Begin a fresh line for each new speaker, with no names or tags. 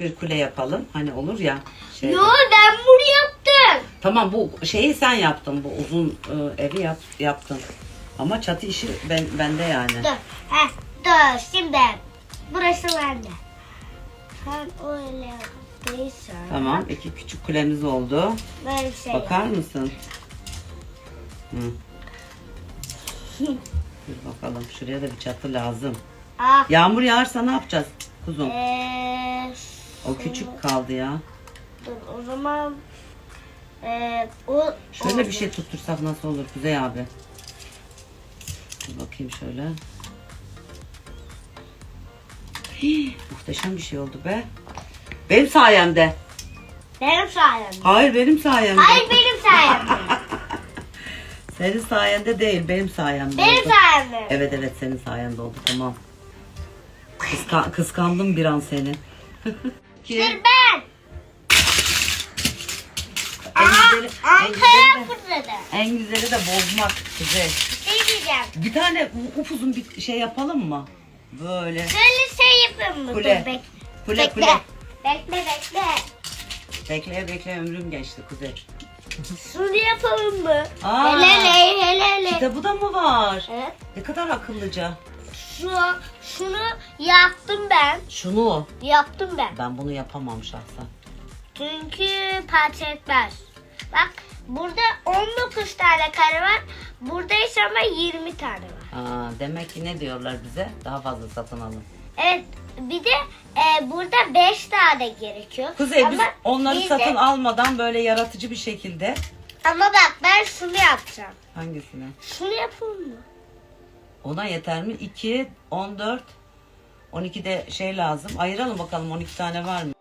bir kule yapalım. Hani olur ya. Şey.
Yo ben bunu yaptım.
Tamam bu şeyi sen yaptın. Bu uzun e, evi yap, yaptın. Ama çatı işi ben, bende yani.
Dur. Heh, dur şimdi. Burası bende. Sen öyle yaptıysan.
Tamam iki küçük kulemiz oldu.
Böyle şey yap.
Bakar mısın? Hı. Dur bakalım şuraya da bir çatı lazım.
Ah.
Yağmur yağarsa ne yapacağız kuzum?
Eee,
O küçük kaldı ya.
dur o zaman eee o
Şöyle bir şey tuttursak nasıl olur Kuzey abi? Dur bakayım şöyle. Hii, muhteşem bir şey oldu be. Benim sayemde.
benim sayemde.
Hayır benim sayemde.
Hayır benim sayemde.
Senin sayende değil benim sayemde
benim
oldu.
sayemde.
Evet evet senin sayende oldu tamam. Kıska- kıskandım bir an seni.
Dur ben.
en güzeli, en
Ankara
güzeli, de,
fırladı.
en güzeli de bozmak Kuzey.
Ne diyeceğim?
Bir tane upuzun bir şey yapalım mı? Böyle.
Şöyle şey yapayım mı?
Kule.
Dur bek.
Kule
bekle.
kule.
Bekle bekle.
Bekle bekle ömrüm geçti Kuzey.
Şunu yapalım mı?
Aa.
Hele hele hele hele.
Kitabı da mı var?
Evet.
Ne kadar akıllıca.
Şu, şunu yaptım ben.
Şunu.
Yaptım ben.
Ben bunu yapamam şahsen.
Çünkü parça etmez. Bak burada 19 tane kare var. Burada ise ama 20 tane var.
Aa, demek ki ne diyorlar bize? Daha fazla satın alın.
Evet bir de e, burada 5 tane gerekiyor.
Kuzey biz
Ama
onları
biz de-
satın almadan böyle yaratıcı bir şekilde
Ama bak ben şunu yapacağım.
hangisini?
Şunu yapalım mı?
Ona yeter mi? 2, 14, 12 de şey lazım. Ayıralım bakalım 12 tane var mı?